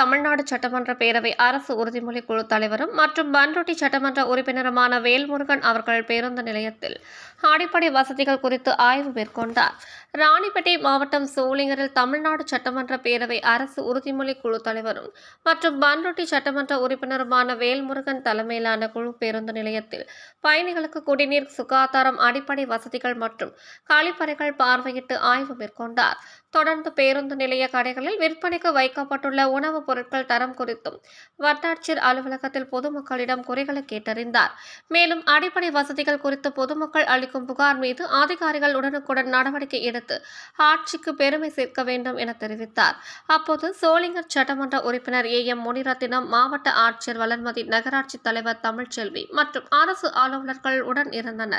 தமிழ்நாடு சட்டமன்ற பேரவை அரசு உறுதிமொழி குழு தலைவரும் மற்றும் பன்ருட்டி சட்டமன்ற உறுப்பினருமான வேல்முருகன் அவர்கள் பேருந்து நிலையத்தில் அடிப்படை வசதிகள் குறித்து ஆய்வு மேற்கொண்டார். ராணிப்பேட்டை மாவட்டம் சோளிங்கரில் தமிழ்நாடு சட்டமன்ற பேரவை அரசு உறுதிமொழி குழு தலைவரும் மற்றும் பன்ருட்டி சட்டமன்ற உறுப்பினருமான வேல்முருகன் தலைமையிலான குழு பேருந்து நிலையத்தில் பயணிகளுக்கு குடிநீர் சுகாதாரம் அடிப்படை வசதிகள் மற்றும் கழிப்பறைகள் பார்வையிட்டு ஆய்வு மேற்கொண்டார். தொடர்ந்து பேருந்து நிலைய கடைகளில் விற்பனைக்கு வைக்கப்பட்டுள்ள உணவுப் பொருட்கள் தரம் குறித்தும் வட்டாட்சியர் அலுவலகத்தில் பொதுமக்களிடம் குறைகளை கேட்டறிந்தார். மேலும் அடிப்படை வசதிகள் குறித்து பொதுமக்கள் அளிக்கும் புகார் மீது அதிகாரிகள் உடனுக்குடன் நடவடிக்கை எடுத்து ஆட்சிக்கு பெருமை சேர்க்க வேண்டும் என தெரிவித்தார். அப்போது சோளிங்கர் சட்டமன்ற உறுப்பினர் ஏ. எம். முனிரத்தினம் மாவட்ட ஆட்சியர் வளர்மதி நகராட்சி தலைவர் தமிழ்ச்செல்வி மற்றும் அரசு அலுவலர்கள் உடன் இருந்தனர்.